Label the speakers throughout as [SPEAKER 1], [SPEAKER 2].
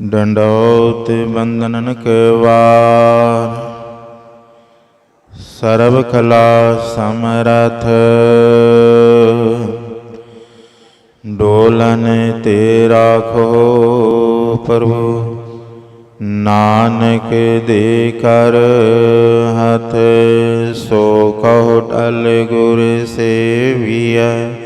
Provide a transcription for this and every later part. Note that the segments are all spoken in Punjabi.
[SPEAKER 1] ਡੰਡੋਤ ਬੰਦਨਨ ਕਵਾਰ ਸਰਬ ਕਲਾ ਸਮਰਥ। ਡੋਲਨ ਤੇ ਰਾਖੋ ਪ੍ਰਭੂ। ਨਾਨਕ ਦੇ ਕਰ ਹੱਥ ਸੋ ਕਹੁ ਟਲ ਗੁਰ ਸੇਵੀਐ।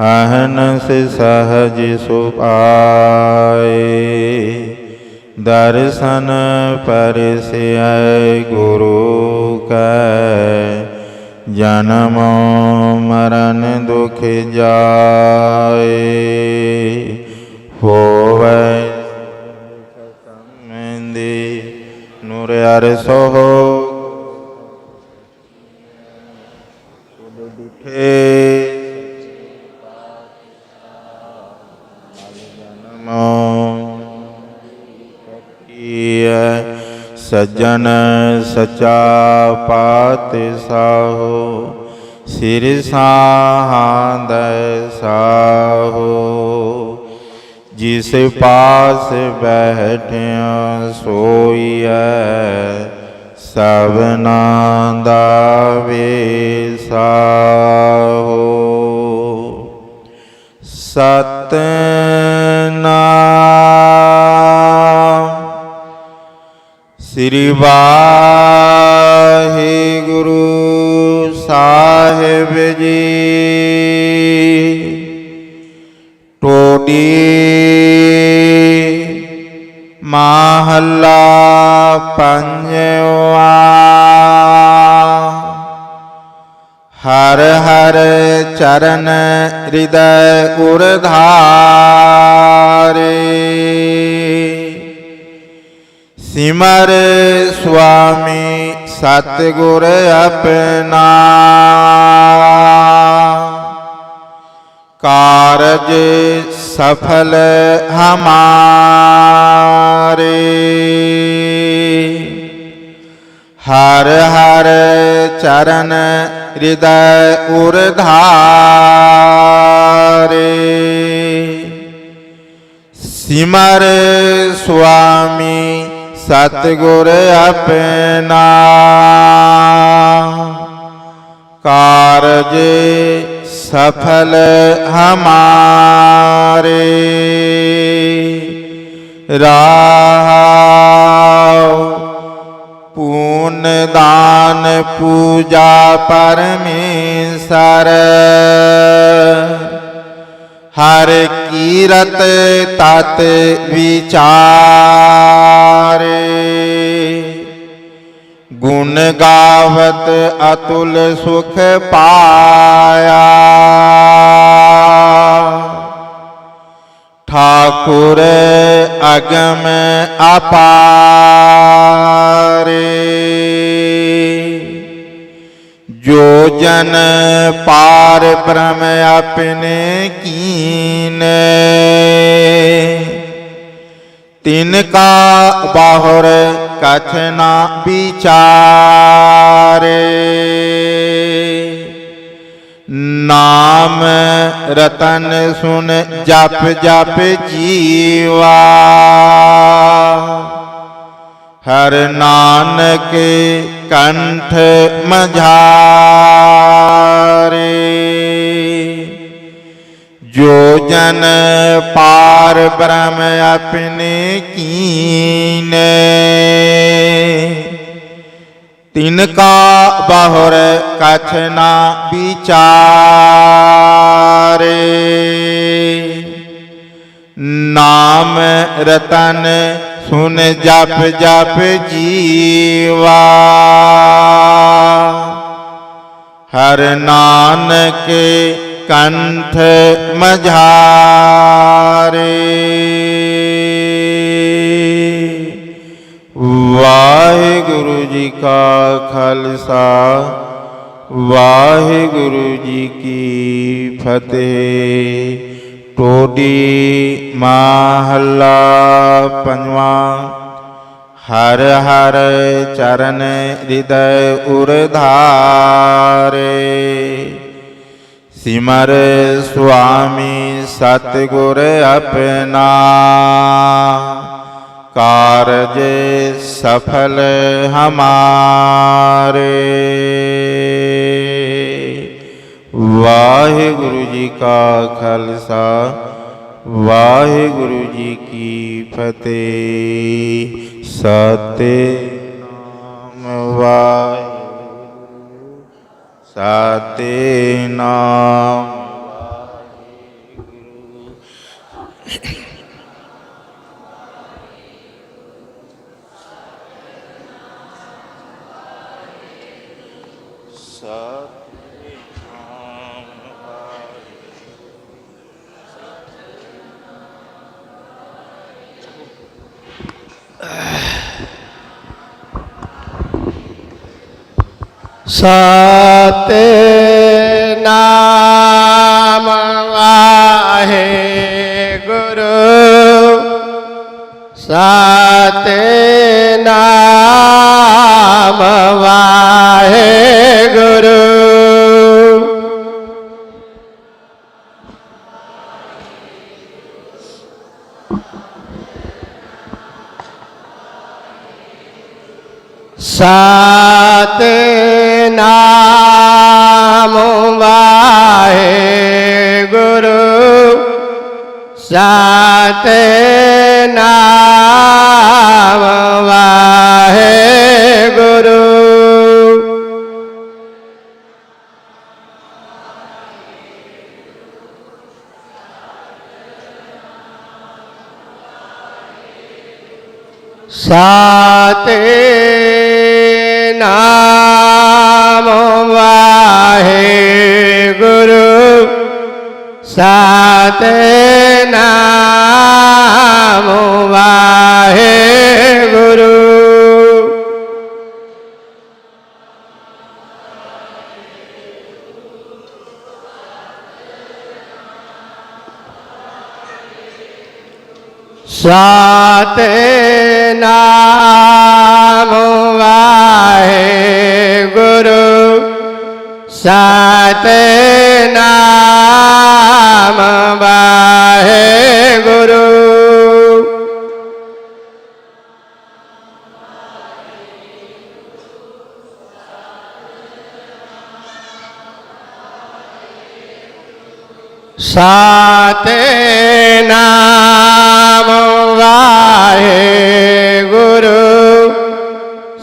[SPEAKER 1] ਅਹਨਸ ਸਹਜ ਸੁਪਾਏ ਦਰਸ਼ਨ ਪਰਸਿਐ ਗੁਰੂ ਕੈ, ਜਨਮ ਮਰਨ ਦੁਖ ਜਾਏ, ਹੋਵੇ ਮਹਿੰਦੀ ਨੂਰ ਅਰਸੋ ਸੱਜਣ ਸਚਾ ਪਾਤ ਸਾਹੋ, ਸਿਰ ਸਾਹਾਂਦ ਸਾਹੋ। ਜਿਸ ਪਾਸ ਬੈਠਿਆ ਸੋਈਐ ਸਭਨਾ ਦਾ ਵੇਸਾਹੋ ਨਾ ਸ੍ਰੀ ਵਾਹਿਗੁਰੂ ਸਾਹਿਬ ਜੀ। ਟੋਡੀ ਮਹੱਲਾ ਪੰਜਵਾ। ਹਰ ਹਰ ਚਰਨ ਹਿਰਦੈ ਉਰਧਾਰੇ ਸਿਮਰ ਸੁਆਮੀ ਸਤਿਗੁਰ ਆਪਣਾ। ਕਾਰਜ ਸਫਲ ਹਮਾਰੇ। ਹਰ ਹਰ ਚਰਨ ਹਿਰਦੈ ਉਰਧਾਰੇ। ਸਿਮਰ ਸੁਆਮੀ ਸਤਿਗੁਰ ਆਪਣਾ ਕਾਰਜ ਸਫਲ ਹਮਾਰੇ ਰਾਹ ਪੂਨ ਦਾਨ ਪੂਜਾ ਪਰਮੇਸ਼ਰ ਹਰ ਕੀਰਤ ਤਤ ਵਿਚਾਰੇ ਗੁਣ ਗਾਵਤ ਅਤੁਲ ਸੁਖ ਪਾਇਆ। ਠਾਕੁਰ ਅਗਮ ਅਪਾਰੇ। ਜੋ ਜਨ ਪਾਰ ਬ੍ਰਹਮ ਆਪਣੇ ਕੀਨੇ। ਤਿਨ ਕਾ ਬਾਹਰ ਕਛ ਨਾ ਵਿਚਾਰੇ। ਨਾਮ ਰਤਨ ਸੁਨ ਜਪ ਜਪ ਜੀਵਾ। ਹਰ ਨਾਨਕ ਕੰਠ ਮਝਾਰੇ। ਜੋ ਜਨ ਪਾਰ ਬ੍ਰਹਮ ਆਪਣੇ ਕੀਨੇ ਤਿਨ ਕਾ ਬਾਹਰ ਕਛ ਨਾ ਵਿਚਾਰੇ ਨਾਮ ਰਤਨ ਸੁਨ ਜਪ ਜਪ ਜੀਵਾ ਹਰ ਨਾਨਕ ਕੰਠ ਮਝਾਰੇ। ਵਾਹਿਗੁਰੂ ਜੀ ਕਾ ਖਾਲਸਾ, ਵਾਹਿਗੁਰੂ ਜੀ ਕੀ ਫਤਿਹ। ਟੋਡੀ ਮਹੱਲਾ ਪੰਜਵਾ, ਹਰ ਹਰ ਚਰਨ ਹਿਰਦੈ ਉਰਧਾਰੇ ਸਿਮਰ ਸੁਆਮੀ ਸਤਿਗੁਰ ਆਪਣਾ। ਕਾਰਜ ਸਫਲ ਹਮਾਰੇ। ਵਾਹਿਗੁਰੂ ਜੀ ਕਾ ਖਾਲਸਾ, ਵਾਹਿਗੁਰੂ ਜੀ ਕੀ ਫਤਿਹ। Satnam Waheguru Sati Naam
[SPEAKER 2] Sa. Uh... Satnam Waheguru Satnam Waheguru Satnam ਨਾਮ ਵਾਹਿਗੁਰੂ। ਸਤ ਨਾਮ ਵਾਹਿਗੁਰੂ। ਸਾ ਸਤੇ ਨਾਮ ਵਾਹੇ ਗੁਰੂ ਸਤੇ ਨਾਮ ਵਾਹੇ ਗੁਰੂ ਸਾ ਸਾਤੇ ਨਾਮ ਵਾਹੇ ਗੁਰੂ।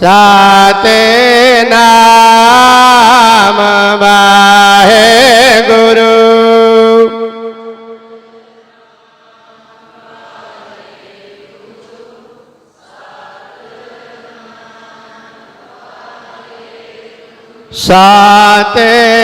[SPEAKER 2] ਸਾਤੇ ਨਾਮ ਵਾਹੇ ਗੁਰੂ। ਸਾਤੇ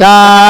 [SPEAKER 2] Shah.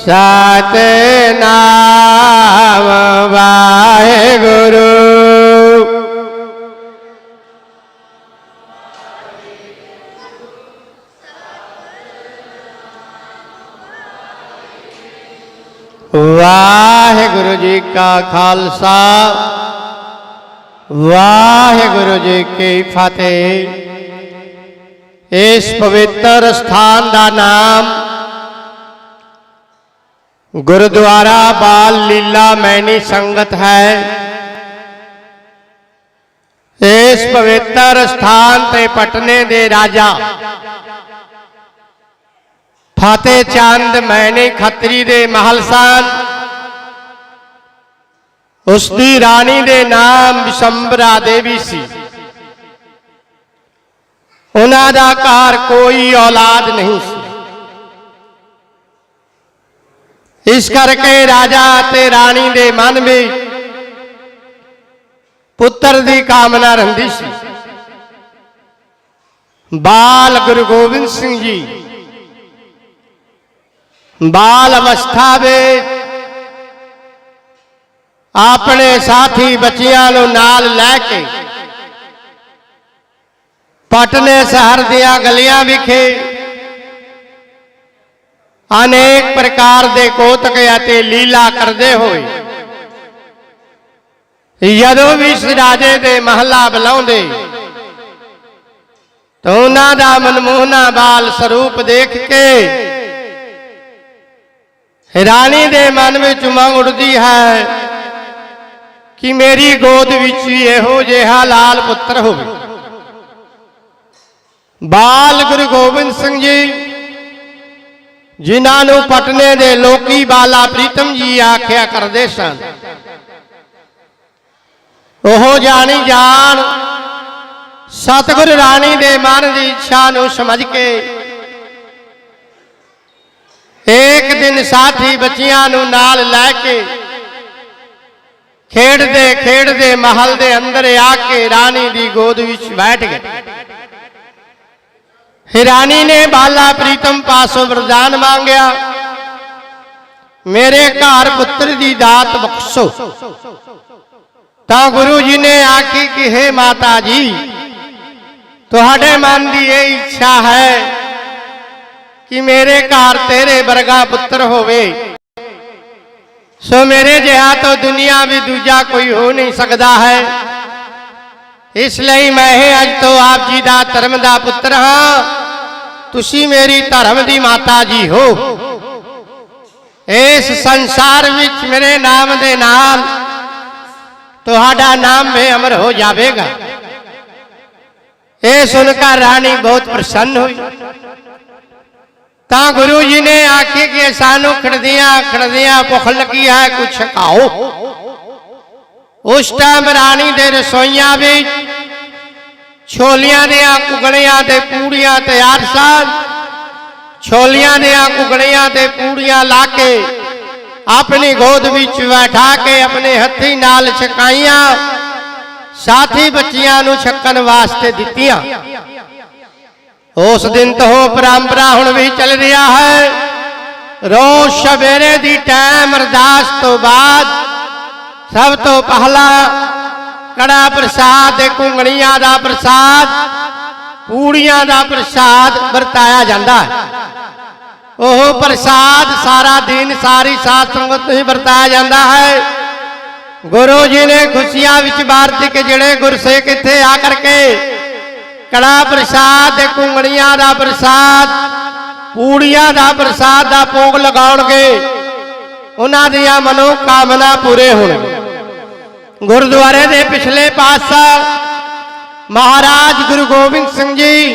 [SPEAKER 2] ਸਤਨਾਮ ਵਾਹਿਗੁਰੂ। ਵਾਹਿਗੁਰੂ ਜੀ ਕਾ ਖਾਲਸਾ, ਵਾਹਿਗੁਰੂ ਜੀ ਕੀ ਫਤਿਹ। ਇਸ ਪਵਿੱਤਰ ਸਥਾਨ ਦਾ ਨਾਮ ਗੁਰਦੁਆਰਾ ਬਾਲ ਲੀਲਾ ਮੈਨੀ ਸੰਗਤ ਹੈ ਇਸ ਪਵਿੱਤਰ ਸਥਾਨ ਤੇ ਪਟਨੇ ਦੇ ਰਾਜਾ ਫਤਿਹ ਚੰਦ ਮੈਨੇ ਖੱਤਰੀ ਦੇ ਮਹਲ ਸਨ ਉਸ ਦੀ ਰਾਣੀ ਦੇ ਨਾਮ ਵਿਸ਼ੰਬਰਾ ਦੇਵੀ ਸੀ ਉਹਨਾਂ ਦਾ ਘਰ ਇਸ ਕਰਕੇ ਰਾਜਾ ਅਤੇ ਰਾਣੀ ਦੇ ਮਨ ਵਿੱਚ ਪੁੱਤਰ ਦੀ ਕਾਮਨਾ ਰਹਿੰਦੀ ਸੀ। ਬਾਲ ਗੁਰੂ ਗੋਬਿੰਦ ਸਿੰਘ ਜੀ, ਬਾਲ ਅਵਸਥਾ ਵਿੱਚ ਆਪਣੇ ਸਾਥੀ ਬੱਚਿਆਂ ਨੂੰ ਨਾਲ ਲੈ ਕੇ ਪਟਨੇ ਸ਼ਹਿਰ ਦੀਆਂ ਗਲੀਆਂ ਵਿਖੇ ਅਨੇਕ ਪ੍ਰਕਾਰ ਦੇ ਕੋਤਕ ਅਤੇ ਲੀਲਾ ਕਰਦੇ ਹੋਏ। ਜਦੋਂ ਵੀ ਇਸ ਰਾਜੇ ਦੇ ਮਹੱਲਾ ਬੁਲਾਉਂਦੇ, ਤਾਂ ਉਹਨਾਂ ਦਾ ਮਨਮੋਹਨਾ ਬਾਲ ਸਰੂਪ ਦੇਖ ਕੇ ਰਾਣੀ ਦੇ ਮਨ ਵਿੱਚ ਉਮੰਗ ਉੱਠਦੀ ਹੈ ਕਿ ਮੇਰੀ ਗੋਦ ਵਿੱਚ ਵੀ ਇਹੋ ਜਿਹਾ ਲਾਲ ਪੁੱਤਰ ਹੋਵੇ। ਬਾਲ ਗੁਰੂ ਗੋਬਿੰਦ ਸਿੰਘ ਜੀ ਜਿਨ੍ਹਾਂ ਨੂੰ ਪਟਨੇ ਦੇ ਲੋਕੀ ਬਾਲਾ ਪ੍ਰੀਤਮ ਜੀ ਆਖਿਆ ਕਰਦੇ ਸਨ। ਉਹ ਜਾਣੀ ਜਾਣ ਸਤਿਗੁਰ ਰਾਣੀ ਦੇ ਮਨ ਦੀ ਇੱਛਾ ਨੂੰ ਸਮਝ ਕੇ ਇੱਕ ਦਿਨ ਸਾਥੀ ਬੱਚਿਆਂ ਨੂੰ ਨਾਲ ਲੈ ਕੇ ਖੇਡਦੇ ਖੇਡਦੇ ਮਹਲ ਦੇ ਅੰਦਰ ਆ ਕੇ ਰਾਣੀ ਦੀ ਗੋਦ ਵਿੱਚ ਬੈਠ ਗਏ। ਫਿਰ ਰਾਣੀ ਨੇ ਬਾਲਾ ਪ੍ਰੀਤਮ ਪਾਸੋਂ ਵਰਦਾਨ ਮੰਗਿਆ ਮੇਰੇ ਘਰ ਪੁੱਤਰ ਦੀ ਦਾਤ ਬਖਸ਼ੋ ਤਾਂ ਗੁਰੂ ਜੀ ਨੇ ਆਖੀ ਕਿ ਹੈ ਮਾਤਾ ਜੀ ਤੁਹਾਡੇ ਮਨ ਦੀ ਇਹ ਇੱਛਾ ਹੈ ਕਿ ਮੇਰੇ ਘਰ ਤੇਰੇ ਵਰਗਾ ਪੁੱਤਰ ਹੋਵੇ ਸੋ ਮੇਰੇ ਜਿਹਾ ਤਾਂ ਦੁਨੀਆ ਵੀ ਦੂਜਾ ਕੋਈ ਹੋ ਨਹੀਂ ਸਕਦਾ ਹੈ ਇਸ ਲਈ ਮੈਂ ਇਹ ਅੱਜ ਤੋਂ ਆਪ ਜੀ ਦਾ ਧਰਮ ਦਾ ਪੁੱਤਰ ਹਾਂ ਤੁਸੀਂ ਮੇਰੀ ਧਰਮ ਦੀ ਮਾਤਾ ਜੀ ਹੋ। ਇਸ ਸੰਸਾਰ ਵਿੱਚ ਮੇਰੇ ਨਾਮ ਦੇ ਨਾਲ ਤੁਹਾਡਾ ਨਾਮ ਵੀ ਅਮਰ ਹੋ ਜਾਵੇਗਾ। ਇਹ ਸੁਣ ਕੇ ਰਾਣੀ ਬਹੁਤ ਪ੍ਰਸੰਨ ਹੋਈ। ਤਾਂ ਗੁਰੂ ਜੀ ਨੇ ਆਖੀ ਕਿ ਸਾਨੂੰ ਖੜਦੀਆਂ ਖੜਦੀਆਂ ਭੁੱਖ ਲੱਗੀ ਹੈ, ਕੁਛ ਖਾਓ। ਉਸ ਟਾਈਮ ਰਾਣੀ ਦੇ ਰਸੋਈਆਂ ਵਿੱਚ ਛੋਲੀਆਂ ਦੀਆਂ ਕੁਗੜਿਆਂ ਤੇ ਪੂੜੀਆਂ ਤਿਆਰ ਸਨ। ਛੋਲੀਆਂ ਦੀਆਂ ਕੁਗੜੀਆਂ ਤੇ ਪੂੜੀਆਂ ਲਾ ਕੇ ਆਪਣੀ ਗੋਦ ਵਿੱਚ ਬੈਠਾ ਕੇ ਆਪਣੇ ਹੱਥੀ ਨਾਲ ਛਕਾਈਆਂ। ਸਾਥੀ ਬੱਚਿਆਂ ਨੂੰ ਛਕਣ ਵਾਸਤੇ ਦਿੱਤੀਆਂ। ਉਸ ਦਿਨ ਤੋਂ ਉਹ ਪਰੰਪਰਾ ਹੁਣ ਵੀ ਚੱਲ ਰਿਹਾ ਹੈ। ਰੋਜ਼ ਸਵੇਰੇ ਦੀ ਟਾਈਮ ਅਰਦਾਸ ਤੋਂ ਬਾਅਦ ਸਭ ਤੋਂ ਪਹਿਲਾ ਕੜਾ ਪ੍ਰਸਾਦ ਤੇ ਕੁੰਗਣੀਆਂ ਦਾ ਪ੍ਰਸਾਦ, ਪੂੜੀਆਂ ਦਾ ਪ੍ਰਸਾਦ ਵਰਤਾਇਆ ਜਾਂਦਾ ਹੈ। ਉਹ ਪ੍ਰਸਾਦ ਸਾਰਾ ਦਿਨ ਸਾਰੀ ਸਾਧ ਸੰਗਤ ਨੂੰ ਹੀ ਵਰਤਾਇਆ ਜਾਂਦਾ ਹੈ। ਗੁਰੂ ਜੀ ਨੇ ਖੁਸ਼ੀਆਂ ਵਿੱਚ ਬਾਰਤੀ ਕਿ ਜਿਹੜੇ ਗੁਰਸਿੱਖ ਇੱਥੇ ਆ ਕਰਕੇ ਕੜਾ ਪ੍ਰਸਾਦ ਤੇ ਕੁੰਗਣੀਆਂ ਦਾ ਪ੍ਰਸਾਦ, ਪੂੜੀਆਂ ਦਾ ਪ੍ਰਸਾਦ ਦਾ ਭੋਗ ਲਗਾਉਣਗੇ, ਉਹਨਾਂ ਦੀਆਂ ਮਨੋ ਕਾਮਨਾ ਪੂਰੇ ਹੋਣਗੇ। ਗੁਰਦੁਆਰੇ ਦੇ ਪਿਛਲੇ ਪਾਸਾ ਮਹਾਰਾਜ ਗੁਰੂ ਗੋਬਿੰਦ ਸਿੰਘ ਜੀ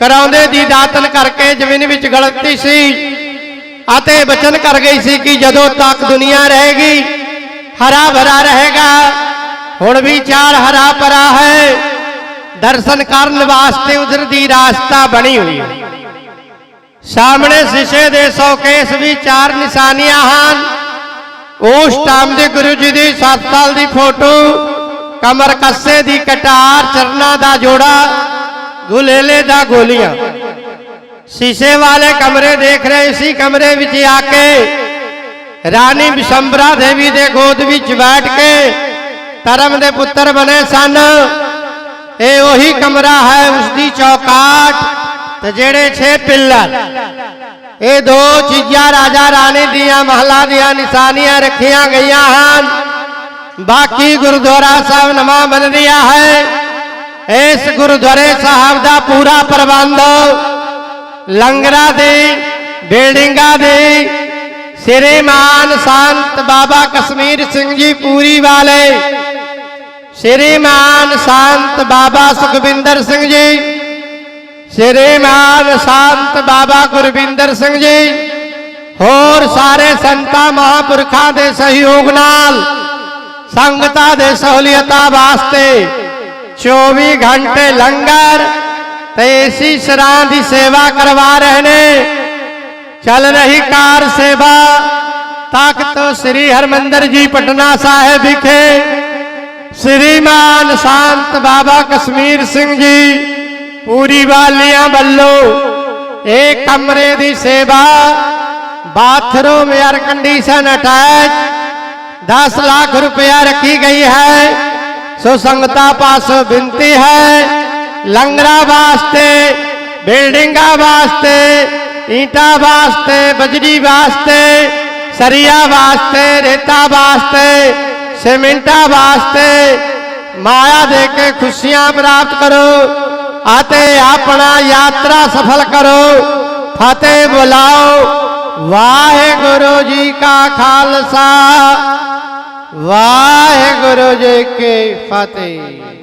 [SPEAKER 2] ਕਰਾਉਂਦੇ ਦੀ ਦਾਤਨ ਕਰਕੇ ਜ਼ਮੀਨ ਵਿੱਚ ਗਲਤੀ ਸੀ ਅਤੇ ਬਚਨ ਕਰ ਗਈ ਸੀ ਕਿ ਜਦੋਂ ਤੱਕ ਦੁਨੀਆ ਰਹੇਗੀ, ਹਰਾ ਭਰਾ ਰਹੇਗਾ। ਹੁਣ ਵੀ ਚਾਰ ਹਰਾ ਭਰਾ ਹੈ। ਦਰਸ਼ਨ ਕਰਨ ਵਾਸਤੇ ਉਧਰ ਦੀ ਰਾਸਤਾ ਬਣੀ ਹੋਈ ਹੈ। ਸਾਹਮਣੇ ਸ਼ੀਸ਼ੇ ਦੇ ਸ਼ੋਕੇਸ ਵੀ ਚਾਰ ਨਿਸ਼ਾਨੀਆਂ ਹਨ। ਉਸ ਟਾਈਮ ਦੇ ਗੁਰੂ ਜੀ ਦੀ 7 ਸਾਲ ਦੀ ਫੋਟੋ ਕਮਰ ਕੱਸੇ ਦੀ ਕਟਾਰ, ਚਰਨਾਂ ਦਾ ਜੋੜਾ, ਗੁਲੇਲੇ ਦਾ ਗੋਲੀਆਂ। ਸ਼ੀਸ਼ੇ ਵਾਲੇ ਕਮਰੇ ਦੇਖ ਰਹੇ ਸੀ, ਕਮਰੇ ਵਿੱਚ ਆ ਕੇ ਰਾਣੀ ਬਿਸ਼ੰਬਰਾ ਦੇਵੀ ਦੇ ਗੋਦ ਵਿੱਚ ਬੈਠ ਕੇ ਧਰਮ ਦੇ ਪੁੱਤਰ ਬਣੇ ਸਨ। ਇਹ ਉਹੀ ਕਮਰਾ ਹੈ ਉਸ ਦੀ ਚੌਕਾਟ ਤੇ ਜਿਹੜੇ 6 ਪਿੱਲਰ। ਇਹ ਦੋ ਚੀਜ਼ਾਂ ਰਾਜਾ ਰਾਣੀ ਦੀਆਂ, ਮਹਲਾ ਦੀਆਂ ਨਿਸ਼ਾਨੀਆਂ ਰੱਖੀਆਂ ਗਈਆਂ ਹਨ। ਬਾਕੀ ਗੁਰਦੁਆਰਾ ਸਾਹਿਬ ਨਵਾਂ ਬਣ ਰਿਹਾ ਹੈ। ਇਸ ਗੁਰਦੁਆਰੇ ਸਾਹਿਬ ਦਾ ਪੂਰਾ ਪ੍ਰਬੰਧ ਲੰਗਰਾਂ ਦੀ, ਬਿਲਡਿੰਗਾਂ ਦੀ, ਸ੍ਰੀਮਾਨ ਸੰਤ ਬਾਬਾ ਕਸ਼ਮੀਰ ਸਿੰਘ ਜੀ ਪੂਰੀ ਵਾਲੇ, ਸ੍ਰੀਮਾਨ ਸੰਤ ਬਾਬਾ ਸੁਖਵਿੰਦਰ ਸਿੰਘ ਜੀ ਸ੍ਰੀਮਾਨ ਸੰਤ ਬਾਬਾ ਗੁਰਵਿੰਦਰ ਸਿੰਘ ਜੀ, ਹੋਰ ਸਾਰੇ ਸੰਤਾਂ ਮਹਾਂਪੁਰਖਾਂ ਦੇ ਸਹਿਯੋਗ ਨਾਲ, ਸੰਗਤਾਂ ਦੇ ਸਹੂਲੀਅਤਾਂ ਵਾਸਤੇ 24 ਘੰਟੇ ਲੰਗਰ ਤੇ ਇਸੀ ਸਰਾਂ ਦੀ ਸੇਵਾ ਕਰਵਾ ਰਹੇ ਨੇ। ਚੱਲ ਰਹੀ ਕਾਰ ਸੇਵਾ ਤਖਤ ਸ੍ਰੀ ਹਰਮੰਦਰ ਜੀ ਪਟਨਾ ਸਾਹਿਬ ਵਿਖੇ। ਸ੍ਰੀਮਾਨ ਸੰਤ ਬਾਬਾ ਕਸ਼ਮੀਰ ਸਿੰਘ ਜੀ ਪੂਰੀ ਵਾਲੀਆਂ ਵੱਲੋਂ ਇਹ ਕਮਰੇ ਦੀ ਸੇਵਾ, bathroom air condition attach 10 lakh ਰੁਪਇਆ ਰੱਖੀ ਗਈ ਹੈ। ਸੋ ਸੰਗਤਾਂ ਪਾਸੋਂ ਬੇਨਤੀ ਹੈ, ਲੰਗਰਾਂ ਵਾਸਤੇ, ਬਿਲਡਿੰਗਾਂ ਵਾਸਤੇ, ਈਟਾਂ ਵਾਸਤੇ, ਬਜਰੀ ਵਾਸਤੇ, ਸਰੀਆ ਵਾਸਤੇ, ਰੇਤਾ ਵਾਸਤੇ, ਸੀਮਿੰਟਾਂ ਵਾਸਤੇ ਮਾਇਆ ਦੇ ਕੇ ਖੁਸ਼ੀਆਂ ਪ੍ਰਾਪਤ ਕਰੋ। ਅਤੇ ਆਪਣਾ ਯਾਤਰਾ ਸਫਲ ਕਰੋ। ਫਤਿਹ ਬੁਲਾਓ। ਵਾਹਿਗੁਰੂ ਜੀ ਕਾ ਖਾਲਸਾ। ਵਾਹਿਗੁਰੂ ਜੀ ਕੀ ਫਤਿਹ।